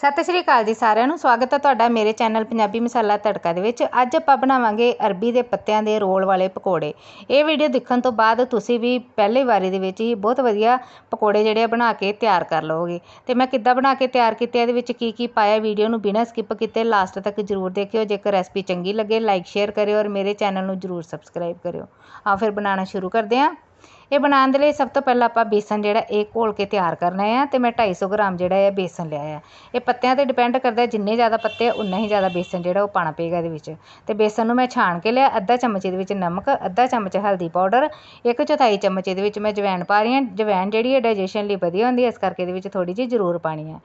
ਸਤਿ ਸ਼੍ਰੀ ਅਕਾਲ ਜੀ ਸਾਰਿਆਂ ਨੂੰ। ਸਵਾਗਤ ਹੈ ਤੁਹਾਡਾ ਮੇਰੇ ਚੈਨਲ ਪੰਜਾਬੀ ਮਸਾਲਾ ਤੜਕਾ ਦੇ ਵਿੱਚ। ਅੱਜ ਆਪਾਂ ਬਣਾਵਾਂਗੇ ਅਰਬੀ ਦੇ ਪੱਤਿਆਂ ਦੇ ਰੋਲ ਵਾਲੇ ਪਕੌੜੇ। ਇਹ ਵੀਡੀਓ ਦੇਖਣ ਤੋਂ ਬਾਅਦ ਤੁਸੀਂ ਵੀ ਪਹਿਲੀ ਵਾਰੀ ਦੇ ਵਿੱਚ ਹੀ ਬਹੁਤ ਵਧੀਆ ਪਕੌੜੇ ਜਿਹੜੇ ਆ ਬਣਾ ਕੇ ਤਿਆਰ ਕਰ ਲਓਗੇ ਤੇ ਮੈਂ ਕਿੱਦਾਂ ਬਣਾ ਕੇ ਤਿਆਰ ਕੀਤੇ, ਇਹਦੇ ਵਿੱਚ ਕੀ ਕੀ ਪਾਇਆ ਵੀਡੀਓ ਨੂੰ ਬਿਨਾਂ ਸਕਿਪ ਕੀਤੇ ਲਾਸਟ ਤੱਕ ਜਰੂਰ ਦੇਖਿਓ। ਜੇਕਰ ਰੈਸਪੀ ਚੰਗੀ ਲੱਗੇ ਲਾਈਕ ਸ਼ੇਅਰ ਕਰਿਓ ਔਰ ਮੇਰੇ ਚੈਨਲ ਨੂੰ ਜਰੂਰ ਸਬਸਕ੍ਰਾਈਬ ਕਰਿਓ। ਆ ਫਿਰ ਬਣਾਉਣਾ ਸ਼ੁਰੂ ਕਰਦੇ ਹਾਂ। ਇਹ ਬਣਾਉਣ ਦੇ ਲਈ ਸਭ ਤੋਂ ਪਹਿਲਾਂ ਆਪਾਂ ਬੇਸਨ ਜਿਹੜਾ ਇਹ ਘੋਲ ਕੇ ਤਿਆਰ ਕਰਨਾ ਹੈ ਤੇ ਮੈਂ 250 ਗ੍ਰਾਮ ਜਿਹੜਾ ਹੈ ਬੇਸਨ ਲਿਆ ਹੈ ਇਹ ਪੱਤਿਆਂ ਤੇ ਡਿਪੈਂਡ ਕਰਦਾ ਜਿੰਨੇ ਜ਼ਿਆਦਾ ਪੱਤੇ ਆ, ਉਨਾ ਹੀ ਜ਼ਿਆਦਾ ਬੇਸਨ ਜਿਹੜਾ ਉਹ ਪਾਣਾ ਪਏਗਾ ਇਹਦੇ ਵਿੱਚ। ਤੇ ਬੇਸਨ ਨੂੰ ਮੈਂ ਛਾਣ ਕੇ ਲਿਆ, ਅੱਧਾ ਚਮਚ ਇਹਦੇ ਵਿੱਚ ਨਮਕ, ਅੱਧਾ ਚਮਚ ਹਲਦੀ ਪਾਊਡਰ, ਇੱਕ ਚੌਥਾਈ ਚਮਚ ਇਹਦੇ ਵਿੱਚ ਮੈਂ ਜਵੈਣ ਪਾ ਰਹੀ ਹਾਂ। ਜਵੈਣ ਜਿਹੜੀ ਹੈ ਡਾਈਜੈਸ਼ਨ ਲਈ ਵਧੀਆ ਹੁੰਦੀ ਹੈ, ਇਸ ਕਰਕੇ ਇਹਦੇ ਵਿੱਚ ਥੋੜੀ ਜਿਹੀ ਜ਼ਰੂਰ ਪਾਣੀ ਹੈ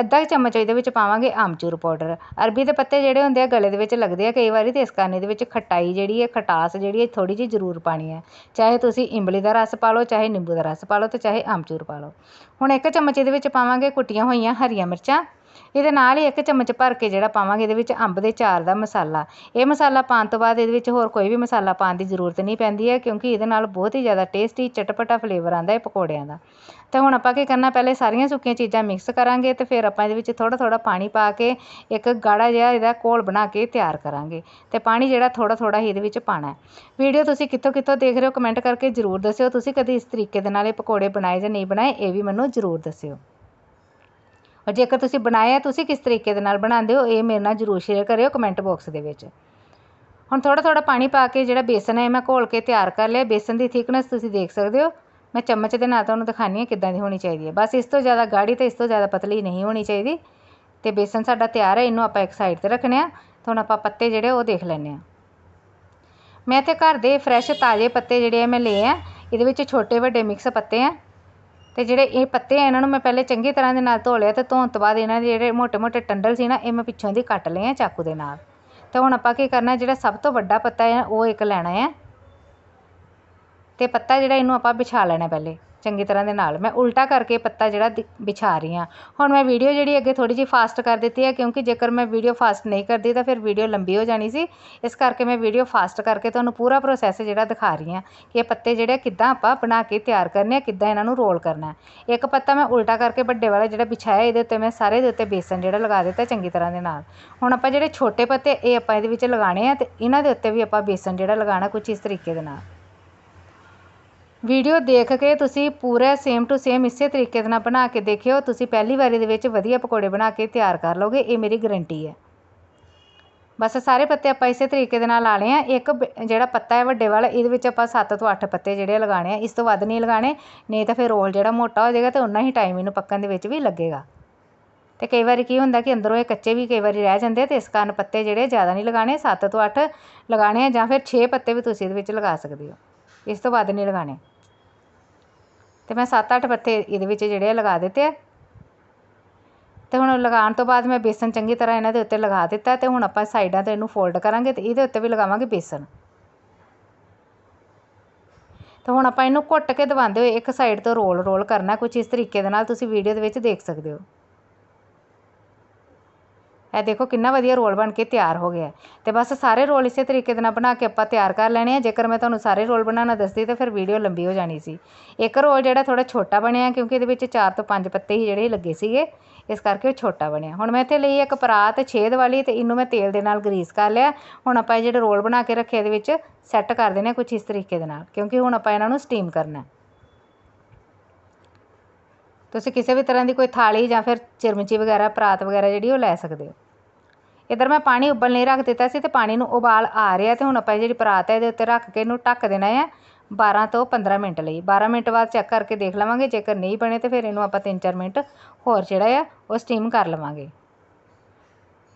ਅੱਧਾ ਚਮਚ ਇਹਦੇ ਵਿੱਚ ਪਾਵਾਂਗੇ ਆਮਚੂਰ ਪਾਊਡਰ। ਅਰਬੀ ਦੇ ਪੱਤੇ ਜਿਹੜੇ ਹੁੰਦੇ ਆ, ਗਲੇ ਦੇ ਵਿੱਚ ਲੱਗਦੇ ਆ ਕਈ ਵਾਰੀ ਅਤੇ ਇਸ ਕਾਰਨ ਇਹਦੇ ਵਿੱਚ ਖਟਾਈ ਜਿਹੜੀ ਹੈ ਖਟਾਸ ਜਿਹੜੀ ਹੈ ਥੋੜ੍ਹੀ ਜਿਹੀ ਜ਼ਰੂਰ ਪਾਉਣੀ ਹੈ ਚਾਹੇ ਤੁਸੀਂ ਇੰਬਲੀ ਦਾ ਰਸ ਪਾ ਲਓ, ਚਾਹੇ ਨਿੰਬੂ ਦਾ ਰਸ ਪਾ ਲਓ ਅਤੇ ਚਾਹੇ ਆਮਚੂਰ ਪਾ ਲਓ। ਹੁਣ ਇੱਕ ਚਮਚ ਇਹਦੇ ਵਿੱਚ ਪਾਵਾਂਗੇ ਕੁੱਟੀਆਂ ਹੋਈਆਂ ਹਰੀਆਂ ਮਿਰਚਾਂ। ਇਹਦੇ ਨਾਲ ਹੀ ਇੱਕ ਚਮਚ ਭਰ ਕੇ ਜਿਹੜਾ ਪਾਵਾਂਗੇ, ਇਹਦੇ ਵਿੱਚ ਅੰਬ ਦੇ ਚਾਰ ਦਾ ਮਸਾਲਾ। ਇਹ ਮਸਾਲਾ ਪਾਉਣ ਤੋਂ ਬਾਅਦ ਇਹਦੇ ਵਿੱਚ ਹੋਰ ਕੋਈ ਵੀ ਮਸਾਲਾ ਪਾਉਣ ਦੀ ਜ਼ਰੂਰਤ ਨਹੀਂ ਪੈਂਦੀ ਹੈ, ਕਿਉਂਕਿ ਇਹਦੇ ਨਾਲ ਬਹੁਤ ਹੀ ਜ਼ਿਆਦਾ ਟੇਸਟੀ ਚਟਪਟਾ ਫਲੇਵਰ ਆਉਂਦਾ ਹੈ ਪਕੌੜਿਆਂ ਦਾ। ਤੇ ਹੁਣ ਆਪਾਂ ਕੀ ਕਰਨਾ, ਪਹਿਲੇ ਸਾਰੀਆਂ ਸੁੱਕੀਆਂ ਚੀਜ਼ਾਂ ਮਿਕਸ ਕਰਾਂਗੇ ਤੇ ਫਿਰ ਆਪਾਂ ਇਹਦੇ ਵਿੱਚ ਥੋੜਾ ਥੋੜਾ ਪਾਣੀ ਪਾ ਕੇ ਇੱਕ ਗਾੜਾ ਜਿਹਾ ਇਹਦਾ ਘੋਲ ਬਣਾ ਕੇ ਤਿਆਰ ਕਰਾਂਗੇ ਤੇ ਪਾਣੀ ਜਿਹੜਾ ਥੋੜਾ ਥੋੜਾ ਹੀ ਇਹਦੇ ਵਿੱਚ ਪਾਣਾ ਹੈ। ਵੀਡੀਓ ਤੁਸੀਂ ਕਿੱਥੋਂ ਕਿੱਥੋਂ ਦੇਖ ਰਹੇ ਹੋ, ਕਮੈਂਟ ਕਰਕੇ ਜ਼ਰੂਰ ਦੱਸਿਓ। ਤੁਸੀਂ ਕਦੀ ਇਸ ਤਰੀਕੇ ਦੇ ਨਾਲ ਇਹ ਪਕੌੜੇ ਬਣਾਏ ਜਾਂ ਨਹੀਂ ਬਣਾਏ, ਇਹ ਵੀ ਮੈਨੂੰ ਜ਼ਰੂਰ ਦੱਸਿਓ। ਔਰ ਜੇਕਰ ਤੁਸੀਂ ਬਣਾਏ ਆ ਤੁਸੀਂ ਕਿਸ ਤਰੀਕੇ ਦੇ ਨਾਲ ਬਣਾਉਂਦੇ ਹੋ, ਇਹ ਮੇਰੇ ਨਾਲ ਜ਼ਰੂਰ ਸ਼ੇਅਰ ਕਰਿਓ ਕਮੈਂਟ ਬਾਕਸ ਦੇ ਵਿੱਚ। ਹੁਣ ਥੋੜ੍ਹਾ ਥੋੜ੍ਹਾ ਪਾਣੀ ਪਾ ਕੇ ਜਿਹੜਾ ਬੇਸਨ ਹੈ ਮੈਂ ਘੋਲ ਕੇ ਤਿਆਰ ਕਰ ਲਿਆ। ਬੇਸਨ ਦੀ ਥਿਕਨੈਸ ਤੁਸੀਂ ਦੇਖ ਸਕਦੇ ਹੋ। ਮੈਂ ਚਮਚ ਦੇ ਨਾਲ ਤੁਹਾਨੂੰ ਦਿਖਾਣੀ ਹਾਂ ਕਿੱਦਾਂ ਦੀ ਹੋਣੀ ਚਾਹੀਦੀ ਹੈ। ਬਸ ਇਸ ਤੋਂ ਜ਼ਿਆਦਾ ਗਾੜੀ ਤੇ ਇਸ ਤੋਂ ਜ਼ਿਆਦਾ ਪਤਲੀ ਨਹੀਂ ਹੋਣੀ ਚਾਹੀਦੀ। ਤੇ ਬੇਸਨ ਸਾਡਾ ਤਿਆਰ ਹੈ, ਇਹਨੂੰ ਆਪਾਂ ਇੱਕ ਸਾਈਡ ਤੇ ਰੱਖਣੇ ਆ ਹੁਣ ਆਪਾਂ ਪੱਤੇ ਜਿਹੜੇ ਉਹ ਦੇਖ ਲੈਣੇ ਆ ਮੈਂ ਤੇ ਘਰ ਦੇ ਫਰੈਸ਼ ਤਾਜ਼ੇ ਪੱਤੇ ਜਿਹੜੇ ਆ, ਮੈਂ ਲਏ ਆ। ਇਹਦੇ ਵਿੱਚ ਛੋਟੇ ਵੱਡੇ ਮਿਕਸ ਪੱਤੇ ਆ। ਅਤੇ ਜਿਹੜੇ ਇਹ ਪੱਤੇ ਆ, ਇਹਨਾਂ ਨੂੰ ਮੈਂ ਪਹਿਲੇ ਚੰਗੀ ਤਰ੍ਹਾਂ ਦੇ ਨਾਲ ਧੋ ਲਿਆ ਅਤੇ ਧੋਣ ਤੋਂ ਬਾਅਦ ਇਹਨਾਂ ਦੇ ਜਿਹੜੇ ਮੋਟੇ ਮੋਟੇ ਟੰਡਲ ਸੀ ਨਾ, ਇਹ ਮੈਂ ਪਿੱਛੋਂ ਦੀ ਕੱਟ ਲਏ ਆ ਚਾਕੂ ਦੇ ਨਾਲ। ਅਤੇ ਹੁਣ ਆਪਾਂ ਕੀ ਕਰਨਾ, ਜਿਹੜਾ ਸਭ ਤੋਂ ਵੱਡਾ ਪੱਤਾ ਆ, ਉਹ ਇੱਕ ਲੈਣਾ ਆ। ਅਤੇ ਪੱਤਾ ਜਿਹੜਾ ਇਹਨੂੰ ਆਪਾਂ ਵਿਛਾ ਲੈਣਾ ਪਹਿਲੇ। ਚੰਗੀ ਤਰ੍ਹਾਂ ਦੇ ਨਾਲ। ਮੈਂ ਉਲਟਾ ਕਰਕੇ ਪੱਤਾ ਜਿਹੜਾ ਵਿਛਾ ਰਹੀ ਹਾਂ। ਹੁਣ ਮੈਂ ਵੀਡੀਓ ਜਿਹੜੀ ਅੱਗੇ ਥੋੜ੍ਹੀ ਜਿਹੀ ਫਾਸਟ ਕਰ ਦਿੱਤੀ ਹੈ, ਕਿਉਂਕਿ ਜੇਕਰ ਮੈਂ ਵੀਡੀਓ ਫਾਸਟ ਨਹੀਂ ਕਰਦੀ ਤਾਂ ਫਿਰ ਵੀਡੀਓ ਲੰਬੀ ਹੋ ਜਾਣੀ ਸੀ। ਇਸ ਕਰਕੇ ਮੈਂ ਵੀਡੀਓ ਫਾਸਟ ਕਰਕੇ ਤੁਹਾਨੂੰ ਪੂਰਾ ਪ੍ਰੋਸੈਸ ਜਿਹੜਾ ਦਿਖਾ ਰਹੀ ਹਾਂ ਕਿ ਇਹ ਪੱਤੇ ਜਿਹੜੇ ਕਿੱਦਾਂ ਆਪਾਂ ਬਣਾ ਕੇ ਤਿਆਰ ਕਰਨੇ ਆ, ਕਿੱਦਾਂ ਇਹਨਾਂ ਨੂੰ ਰੋਲ ਕਰਨਾ ਇੱਕ ਪੱਤਾ ਮੈਂ ਉਲਟਾ ਕਰਕੇ ਵੱਡੇ ਵਾਲਾ ਜਿਹੜਾ ਵਿਛਾਇਆ, ਇਹਦੇ ਉੱਤੇ ਮੈਂ ਸਾਰੇ ਦੇ ਉੱਤੇ ਬੇਸਨ ਜਿਹੜਾ ਲਗਾ ਦਿੱਤਾ ਚੰਗੀ ਤਰ੍ਹਾਂ ਦੇ ਨਾਲ। ਹੁਣ ਆਪਾਂ ਜਿਹੜੇ ਛੋਟੇ ਪੱਤੇ, ਇਹ ਆਪਾਂ ਇਹਦੇ ਵਿੱਚ ਲਗਾਣੇ ਆ ਤੇ ਇਹਨਾਂ ਦੇ ਉੱਤੇ ਵੀ ਆਪਾਂ ਬੇਸਨ ਜਿਹੜਾ ਲਗਾਉਣਾ ਕੁਝ ਇਸ ਤਰੀਕੇ ਦੇ ਨਾਲ। ਵੀਡੀਓ ਦੇਖ ਕੇ ਤੁਸੀਂ ਪੂਰਾ ਸੇਮ ਟੂ ਸੇਮ ਇਸੇ ਤਰੀਕੇ ਦੇ ਨਾਲ ਬਣਾ ਕੇ ਦੇਖਿਓ। ਤੁਸੀਂ ਪਹਿਲੀ ਵਾਰੀ ਦੇ ਵਿੱਚ ਵਧੀਆ ਪਕੌੜੇ ਬਣਾ ਕੇ ਤਿਆਰ ਕਰ ਲਓਗੇ, ਇਹ ਮੇਰੀ ਗਰੰਟੀ ਹੈ। ਬਸ ਸਾਰੇ ਪੱਤੇ ਆਪਾਂ ਇਸੇ ਤਰੀਕੇ ਦੇ ਨਾਲ ਲਾ ਲਏ ਆ। ਇੱਕ ਜਿਹੜਾ ਪੱਤਾ ਹੈ ਵੱਡੇ ਵਾਲਾ, ਇਹਦੇ ਵਿੱਚ ਆਪਾਂ 7 ਤੋਂ 8 ਪੱਤੇ ਜਿਹੜੇ ਲਗਾਣੇ ਆ। ਇਸ ਤੋਂ ਵੱਧ ਨਹੀਂ ਲਗਾਣੇ ਨਹੀਂ ਤਾਂ ਫਿਰ ਰੋਲ ਜਿਹੜਾ ਮੋਟਾ ਹੋ ਜਾਏਗਾ ਤੇ ਉਨਾ ਹੀ ਟਾਈਮ ਇਹਨੂੰ ਪੱਕਣ ਦੇ ਵਿੱਚ ਵੀ ਲੱਗੇਗਾ। ਤੇ ਕਈ ਵਾਰੀ ਕੀ ਹੁੰਦਾ ਕਿ ਅੰਦਰੋਂ ਇਹ ਕੱਚੇ ਵੀ ਕਈ ਵਾਰੀ ਰਹਿ ਜਾਂਦੇ ਤੇ ਇਸ ਕਾਰਨ ਪੱਤੇ ਜਿਹੜੇ ਜ਼ਿਆਦਾ ਨਹੀਂ ਲਗਾਣੇ 7 ਤੋਂ 8 ਲਗਾਣੇ ਆ ਜਾਂ ਫਿਰ 6 ਪੱਤੇ ਵੀ ਤੁਸੀਂ ਇਹਦੇ ਵਿੱਚ ਲਗਾ ਸਕਦੇ ਹੋ। ਇਸ ਤੋਂ ਵੱਧ ਨਹੀਂ ਲਗਾਣੇ ਅਤੇ ਮੈਂ 7-8 ਪੱਤੇ ਇਹਦੇ ਵਿੱਚ ਜਿਹੜੇ ਆ ਲਗਾ ਦਿੱਤੇ ਆ। ਅਤੇ ਹੁਣ ਲਗਾਉਣ ਤੋਂ ਬਾਅਦ ਮੈਂ ਬੇਸਨ ਚੰਗੀ ਤਰ੍ਹਾਂ ਇਹਨਾਂ ਦੇ ਉੱਤੇ ਲਗਾ ਦਿੱਤਾ ਅਤੇ ਹੁਣ ਆਪਾਂ ਸਾਈਡਾਂ ਤੇ ਇਹਨੂੰ ਫੋਲਡ ਕਰਾਂਗੇ ਅਤੇ ਇਹਦੇ ਉੱਤੇ ਵੀ ਲਗਾਵਾਂਗੇ ਬੇਸਨ। ਤੇ ਹੁਣ ਆਪਾਂ ਇਹਨੂੰ ਘੁੱਟ ਕੇ ਦਬਾਉਂਦੇ ਹੋਏ ਇੱਕ ਸਾਈਡ ਤੋਂ ਰੋਲ ਰੋਲ ਕਰਨਾ ਕੁਝ ਇਸ ਤਰੀਕੇ ਦੇ ਨਾਲ ਤੁਸੀਂ ਵੀਡੀਓ ਦੇ ਵਿੱਚ ਦੇਖ ਸਕਦੇ ਹੋ। ਇਹ ਦੇਖੋ ਕਿੰਨਾ ਵਧੀਆ ਰੋਲ ਬਣ ਕੇ ਤਿਆਰ ਹੋ ਗਿਆ। ਤੇ ਬਸ ਸਾਰੇ ਰੋਲ ਇਸੇ ਤਰੀਕੇ ਦੇ ਨਾਲ ਬਣਾ ਕੇ ਆਪਾਂ ਤਿਆਰ ਕਰ ਲੈਣੇ ਆ। ਜੇਕਰ ਮੈਂ ਤੁਹਾਨੂੰ ਸਾਰੇ ਰੋਲ ਬਣਾਉਣਾ ਦੱਸਦੀ ਤਾਂ ਫਿਰ ਵੀਡੀਓ ਲੰਬੀ ਹੋ ਜਾਣੀ ਸੀ। ਇੱਕ ਰੋਲ ਜਿਹੜਾ ਥੋੜਾ ਛੋਟਾ ਬਣਿਆ ਕਿਉਂਕਿ ਇਹਦੇ ਵਿੱਚ 4 ਤੋਂ 5 ਪੱਤੇ ਹੀ ਜਿਹੜੇ ਲੱਗੇ ਸੀਗੇ, ਇਸ ਕਰਕੇ ਉਹ ਛੋਟਾ ਬਣਿਆ। ਹੁਣ ਮੈਂ ਇੱਥੇ ਲਈ ਇੱਕ ਪਰਾਤ ਛੇਦ ਵਾਲੀ ਤੇ ਇਹਨੂੰ ਮੈਂ ਤੇਲ ਦੇ ਨਾਲ ਗਰੀਸ ਕਰ ਲਿਆ। ਹੁਣ ਆਪਾਂ ਇਹ ਜਿਹੜੇ ਰੋਲ ਬਣਾ ਕੇ ਰੱਖੇ ਇਹਦੇ ਵਿੱਚ ਸੈੱਟ ਕਰ ਦੇਣੇ ਕੁਝ ਇਸ ਤਰੀਕੇ ਦੇ ਨਾਲ, ਕਿਉਂਕਿ ਹੁਣ ਆਪਾਂ ਇਹਨਾਂ ਨੂੰ ਸਟੀਮ ਕਰਨਾ ਤੁਸੀਂ ਕਿਸੇ ਵੀ ਤਰ੍ਹਾਂ ਦੀ ਕੋਈ ਥਾਲੀ ਜਾਂ ਫਿਰ ਚਿਰਮਚੀ ਵਗੈਰਾ, ਪਰਾਤ ਵਗੈਰਾ ਜਿਹੜੀ ਉਹ ਲੈ ਸਕਦੇ ਹੋ। ਇੱਧਰ ਮੈਂ ਪਾਣੀ ਉਬਲ ਨਹੀਂ ਰੱਖ ਦਿੱਤਾ ਸੀ ਅਤੇ ਪਾਣੀ ਨੂੰ ਉਬਾਲ ਆ ਰਿਹਾ ਅਤੇ ਹੁਣ ਆਪਾਂ ਜਿਹੜੀ ਪਰਾਤ ਹੈ ਇਹਦੇ ਉੱਤੇ ਰੱਖ ਕੇ ਇਹਨੂੰ ਢੱਕ ਦੇਣਾ ਹੈ 12 ਤੋਂ 15 ਮਿੰਟ ਲਈ। 12 ਮਿੰਟ ਬਾਅਦ ਚੈੱਕ ਕਰਕੇ ਦੇਖ ਲਵਾਂਗੇ, ਜੇਕਰ ਨਹੀਂ ਬਣੇ ਤਾਂ ਫਿਰ ਇਹਨੂੰ ਆਪਾਂ 3-4 ਮਿੰਟ ਹੋਰ ਜਿਹੜਾ ਆ ਉਹ ਸਟੀਮ ਕਰ ਲਵਾਂਗੇ।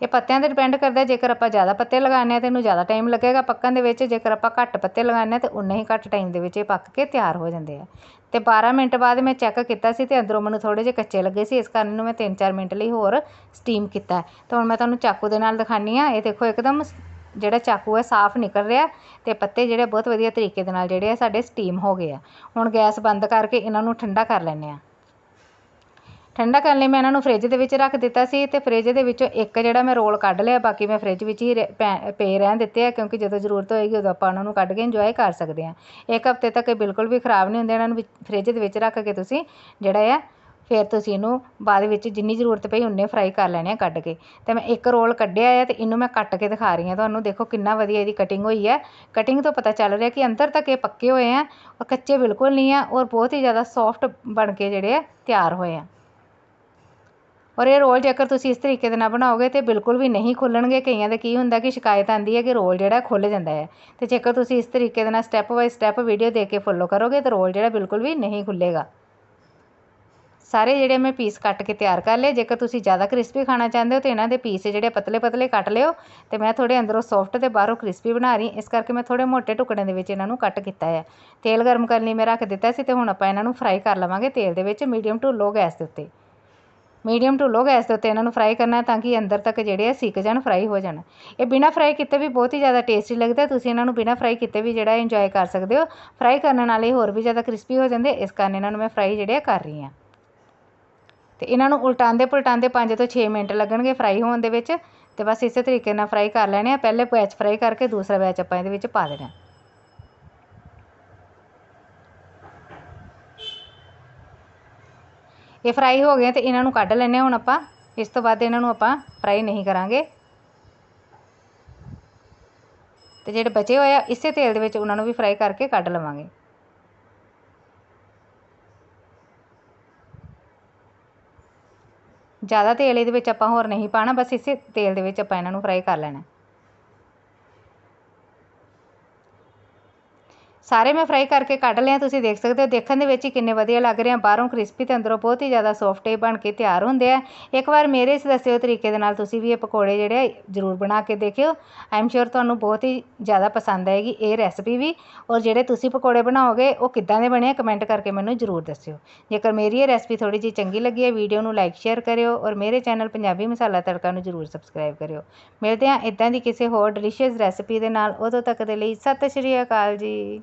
ਇਹ ਪੱਤਿਆਂ ਤੇ ਡਿਪੈਂਡ ਕਰਦਾ, ਜੇਕਰ ਆਪਾਂ ਜ਼ਿਆਦਾ ਪੱਤੇ ਲਗਾਉਂਦੇ ਆ ਤਾਂ ਇਹਨੂੰ ਜ਼ਿਆਦਾ ਟਾਈਮ ਲੱਗੇਗਾ ਪੱਕਣ ਦੇ ਵਿੱਚ, ਜੇਕਰ ਆਪਾਂ ਘੱਟ ਪੱਤੇ ਲਗਾਉਂਦੇ ਆ ਤਾਂ ਉਨੇ ਹੀ ਘੱਟ ਟਾਈਮ ਦੇ ਵਿੱਚ ਇਹ ਪੱਕ ਕੇ ਤਿਆਰ ਹੋ ਜਾਂਦੇ ਆ। ਅਤੇ 12 ਮਿੰਟ ਬਾਅਦ ਮੈਂ ਚੈੱਕ ਕੀਤਾ ਸੀ ਅਤੇ ਅੰਦਰੋਂ ਮੈਨੂੰ ਥੋੜ੍ਹੇ ਜਿਹੇ ਕੱਚੇ ਲੱਗੇ ਸੀ, ਇਸ ਕਾਰਨ ਇਹਨੂੰ ਮੈਂ 3-4 ਮਿੰਟ ਲਈ ਹੋਰ ਸਟੀਮ ਕੀਤਾ। ਅਤੇ ਹੁਣ ਮੈਂ ਤੁਹਾਨੂੰ ਚਾਕੂ ਦੇ ਨਾਲ ਦਿਖਾਉਂਦੀ ਹਾਂ। ਇਹ ਦੇਖੋ ਇੱਕਦਮ ਜਿਹੜਾ ਚਾਕੂ ਹੈ ਸਾਫ਼ ਨਿਕਲ ਰਿਹਾ ਅਤੇ ਪੱਤੇ ਜਿਹੜੇ ਬਹੁਤ ਵਧੀਆ ਤਰੀਕੇ ਦੇ ਨਾਲ ਜਿਹੜੇ ਆ, ਸਾਡੇ ਸਟੀਮ ਹੋ ਗਏ ਆ। ਹੁਣ ਗੈਸ ਬੰਦ ਕਰਕੇ ਇਹਨਾਂ ਨੂੰ ਠੰਡਾ ਕਰ ਲੈਂਦੇ ਹਾਂ। ਠੰਡਾ ਕਰਨ ਲਈ ਮੈਂ ਇਹਨਾਂ ਨੂੰ ਫਰਿੱਜ ਦੇ ਵਿੱਚ ਰੱਖ ਦਿੱਤਾ ਸੀ ਅਤੇ ਫਰਿੱਜ ਦੇ ਵਿੱਚੋਂ ਇੱਕ ਜਿਹੜਾ ਮੈਂ ਰੋਲ ਕੱਢ ਲਿਆ, ਬਾਕੀ ਮੈਂ ਫਰਿੱਜ ਵਿੱਚ ਹੀ ਪਏ ਰਹਿਣ ਦਿੱਤੇ ਆ, ਕਿਉਂਕਿ ਜਦੋਂ ਜ਼ਰੂਰਤ ਹੋਏਗੀ ਉਦੋਂ ਆਪਾਂ ਉਹਨਾਂ ਨੂੰ ਕੱਢ ਕੇ ਇੰਜੋਏ ਕਰ ਸਕਦੇ ਹਾਂ। ਇੱਕ ਹਫ਼ਤੇ ਤੱਕ ਇਹ ਬਿਲਕੁਲ ਵੀ ਖਰਾਬ ਨਹੀਂ ਹੁੰਦੇ, ਇਹਨਾਂ ਨੂੰ ਫਰਿੱਜ ਦੇ ਵਿੱਚ ਰੱਖ ਕੇ ਤੁਸੀਂ ਜਿਹੜਾ ਆ, ਫਿਰ ਤੁਸੀਂ ਇਹਨੂੰ ਬਾਅਦ ਵਿੱਚ ਜਿੰਨੀ ਜ਼ਰੂਰਤ ਪਈ ਉਨੇ ਫਰਾਈ ਕਰ ਲੈਣੇ ਆ ਕੱਢ ਕੇ। ਤੇ ਮੈਂ ਇੱਕ ਰੋਲ ਕੱਢਿਆ ਹੈ ਤੇ ਇਹਨੂੰ ਮੈਂ ਕੱਟ ਕੇ ਦਿਖਾ ਰਹੀ ਹਾਂ ਤੁਹਾਨੂੰ। ਦੇਖੋ ਕਿੰਨਾ ਵਧੀਆ ਇਹਦੀ ਕਟਿੰਗ ਹੋਈ ਹੈ ਕਟਿੰਗ ਤੋਂ ਪਤਾ ਚੱਲ ਰਿਹਾ ਕਿ ਅੰਦਰ ਤੱਕ ਇਹ ਪੱਕੇ ਹੋਏ ਆ ਔਰ ਕੱਚੇ ਬਿਲਕੁਲ ਨਹੀਂ ਆ, ਔਰ ਬਹੁਤ ਹੀ ਜ਼ਿਆਦਾ ਸੌਫਟ ਬਣ ਕੇ ਜਿਹੜੇ ਆ ਤਿਆਰ ਹੋਏ ਆ। ਔਰ ਇਹ ਰੋਲ ਜੇਕਰ ਤੁਸੀਂ ਇਸ ਤਰੀਕੇ ਦੇ ਨਾਲ ਬਣਾਓਗੇ ਤਾਂ ਬਿਲਕੁਲ ਵੀ ਨਹੀਂ ਖੁੱਲ੍ਹਣਗੇ ਕਈਆਂ ਦਾ ਕੀ ਹੁੰਦਾ ਕਿ ਸ਼ਿਕਾਇਤ ਆਉਂਦੀ ਹੈ ਕਿ ਰੋਲ ਜਿਹੜਾ ਖੁੱਲ੍ਹ ਜਾਂਦਾ ਹੈ। ਅਤੇ ਜੇਕਰ ਤੁਸੀਂ ਇਸ ਤਰੀਕੇ ਦੇ ਨਾਲ ਸਟੈਪ ਬਾਏ ਸਟੈਪ ਵੀਡੀਓ ਦੇਖ ਕੇ ਫੋਲੋ ਕਰੋਗੇ, ਤਾਂ ਰੋਲ ਜਿਹੜਾ ਬਿਲਕੁਲ ਵੀ ਨਹੀਂ ਖੁੱਲ੍ਹੇਗਾ। ਸਾਰੇ ਜਿਹੜੇ ਮੈਂ ਪੀਸ ਕੱਟ ਕੇ ਤਿਆਰ ਕਰ ਲਏ, ਜੇਕਰ ਤੁਸੀਂ ਜ਼ਿਆਦਾ ਕ੍ਰਿਸਪੀ ਖਾਣਾ ਚਾਹੁੰਦੇ ਹੋ ਤਾਂ ਇਹਨਾਂ ਦੇ ਪੀਸ ਜਿਹੜੇ ਪਤਲੇ ਪਤਲੇ ਕੱਟ ਲਿਓ। ਤੇ ਮੈਂ ਥੋੜੇ ਅੰਦਰੋਂ ਸੌਫਟ ਤੇ ਬਾਹਰੋਂ ਕ੍ਰਿਸਪੀ ਬਣਾ ਰਹੀ, ਇਸ ਕਰਕੇ ਮੈਂ ਥੋੜੇ ਮੋਟੇ ਟੁਕੜਿਆਂ ਦੇ ਵਿੱਚ ਇਹਨਾਂ ਨੂੰ ਕੱਟ ਕੀਤਾ ਹੈ। ਤੇਲ ਗਰਮ ਕਰਨ ਲਈ ਮੈਂ ਰੱਖ ਦਿੱਤਾ ਸੀ ਤੇ ਹੁਣ ਆਪਾਂ ਇਹਨਾਂ ਨੂੰ ਫਰਾਈ ਕਰ ਲਵਾਂਗੇ ਤੇਲ ਦੇ ਵਿੱਚ ਮੀਡੀਅਮ ਟੂ ਲੋ ਗੈਸ ਦੇ ਉੱਤੇ। ਮੀਡੀਅਮ ਟੂ ਲੋ ਗੈਸ ਦੇ ਉੱਤੇ, ਇਹਨਾਂ ਨੂੰ ਫਰਾਈ ਕਰਨਾ ਤਾਂ ਕਿ ਅੰਦਰ ਤੱਕ ਜਿਹੜੇ ਆ ਸਿੱਕ ਜਾਣ ਫਰਾਈ ਹੋ ਜਾਣ। ਇਹ ਬਿਨਾਂ ਫਰਾਈ ਕੀਤੇ ਵੀ ਬਹੁਤ ਹੀ ਜ਼ਿਆਦਾ ਟੇਸਟੀ ਲੱਗਦਾ ਤੁਸੀਂ ਇਹਨਾਂ ਨੂੰ ਬਿਨਾਂ ਫਰਾਈ ਕੀਤੇ ਵੀ ਜਿਹੜਾ ਇੰਜੋਏ ਕਰ ਸਕਦੇ ਹੋ। ਫਰਾਈ ਕਰਨ ਨਾਲ ਇਹ ਹੋਰ ਵੀ ਜ਼ਿਆਦਾ ਕ੍ਰਿਸਪੀ ਹੋ ਜਾਂਦੇ ਇਸ ਕਾਰਨ ਇਹਨਾਂ ਨੂੰ ਮੈਂ ਫਰਾਈ ਜਿਹੜੇ ਆ ਕਰ ਰਹੀ ਹਾਂ। ਤੇ ਇਹਨਾਂ ਨੂੰ ਉਲਟਾਉਂਦੇ ਪੁਲਟਾਉਂਦੇ 5 ਤੋਂ 6 ਮਿੰਟ ਲੱਗਣਗੇ ਫਰਾਈ ਹੋਣ ਦੇ ਵਿੱਚ। ਤੇ ਬਸ ਇਸੇ ਤਰੀਕੇ ਨਾਲ ਫਰਾਈ ਕਰ ਲੈਣੇ ਆ। ਪਹਿਲੇ ਬੈਚ ਫਰਾਈ ਕਰਕੇ ਦੂਸਰਾ ਬੈਚ ਆਪਾਂ ਇਹਦੇ ਵਿੱਚ ਪਾ ਦੇਣਾ। ਇਹ ਫਰਾਈ ਹੋ ਗਏ ਤੇ ਇਹਨਾਂ ਨੂੰ ਕੱਢ ਲੈਣੇ ਹੁਣ ਆਪਾਂ। ਇਸ ਤੋਂ ਬਾਅਦ ਇਹਨਾਂ ਨੂੰ ਆਪਾਂ ਫਰਾਈ ਨਹੀਂ ਕਰਾਂਗੇ। ਤੇ ਜਿਹੜੇ ਬਚੇ ਹੋਏ ਆ, ਇਸੇ ਤੇਲ ਦੇ ਵਿੱਚ ਉਹਨਾਂ ਨੂੰ ਵੀ ਫਰਾਈ ਕਰਕੇ ਕੱਢ ਲਵਾਂਗੇ। ਜ਼ਿਆਦਾ ਤੇਲ ਇਹਦੇ ਵਿੱਚ ਆਪਾਂ ਹੋਰ ਨਹੀਂ ਪਾਣਾ ਬਸ ਇਸੇ ਤੇਲ ਦੇ ਵਿੱਚ ਆਪਾਂ ਇਹਨਾਂ ਨੂੰ ਫਰਾਈ ਕਰ ਲੈਣਾ। ਸਾਰੇ ਮੈਂ ਫਰਾਈ ਕਰਕੇ ਕੱਢ ਲਿਆ, ਤੁਸੀਂ ਦੇਖ ਸਕਦੇ ਹੋ, ਦੇਖਣ ਦੇ ਵਿੱਚ ਹੀ ਕਿੰਨੇ ਵਧੀਆ ਲੱਗ ਰਹੇ ਆ। ਬਾਹਰੋਂ ਕ੍ਰਿਸਪੀ ਤੇ ਅੰਦਰੋਂ ਬਹੁਤ ਹੀ ਜ਼ਿਆਦਾ ਸੌਫਟ ਹੀ ਬਣ ਕੇ ਤਿਆਰ ਹੁੰਦੇ ਆ। ਇੱਕ ਵਾਰ ਮੇਰੇ ਇਸ ਦੱਸੇ ਹੋਏ ਤਰੀਕੇ ਦੇ ਨਾਲ ਤੁਸੀਂ ਵੀ ਇਹ ਪਕੌੜੇ ਜਿਹੜੇ ਆ, ਜ਼ਰੂਰ ਬਣਾ ਕੇ ਦੇਖਿਓ। ਆਈ ਐਮ ਸ਼ੋਰ ਤੁਹਾਨੂੰ ਬਹੁਤ ਹੀ ਜ਼ਿਆਦਾ ਪਸੰਦ ਆਏਗੀ ਇਹ ਰੈਸਪੀ ਵੀ। ਔਰ ਜਿਹੜੇ ਤੁਸੀਂ ਪਕੌੜੇ ਬਣਾਓਗੇ, ਉਹ ਕਿੱਦਾਂ ਦੇ ਬਣੇ ਆ ਕਮੈਂਟ ਕਰਕੇ ਮੈਨੂੰ ਜ਼ਰੂਰ ਦੱਸਿਓ। ਜੇਕਰ ਮੇਰੀ ਇਹ ਰੈਸਪੀ ਥੋੜੀ ਜਿਹੀ ਚੰਗੀ ਲੱਗੀ ਹੈ ਵੀਡੀਓ ਨੂੰ ਲਾਈਕ ਸ਼ੇਅਰ ਕਰਿਓ ਔਰ ਮੇਰੇ ਚੈਨਲ ਪੰਜਾਬੀ ਮਸਾਲਾ ਤੜਕਾ ਨੂੰ ਜ਼ਰੂਰ ਸਬਸਕ੍ਰਾਈਬ ਕਰਿਓ। ਮਿਲਦੇ ਹਾਂ ਇਦਾਂ ਦੀ ਕਿਸੇ ਹੋਰ ਡਿਲੀਸ਼ੀਅਸ ਰੈਸਪੀ ਦੇ ਨਾਲ। ਉਦੋਂ ਤੱਕ ਦੇ ਲਈ ਸਤਿ ਸ਼੍ਰੀ ਅਕਾਲ ਜੀ।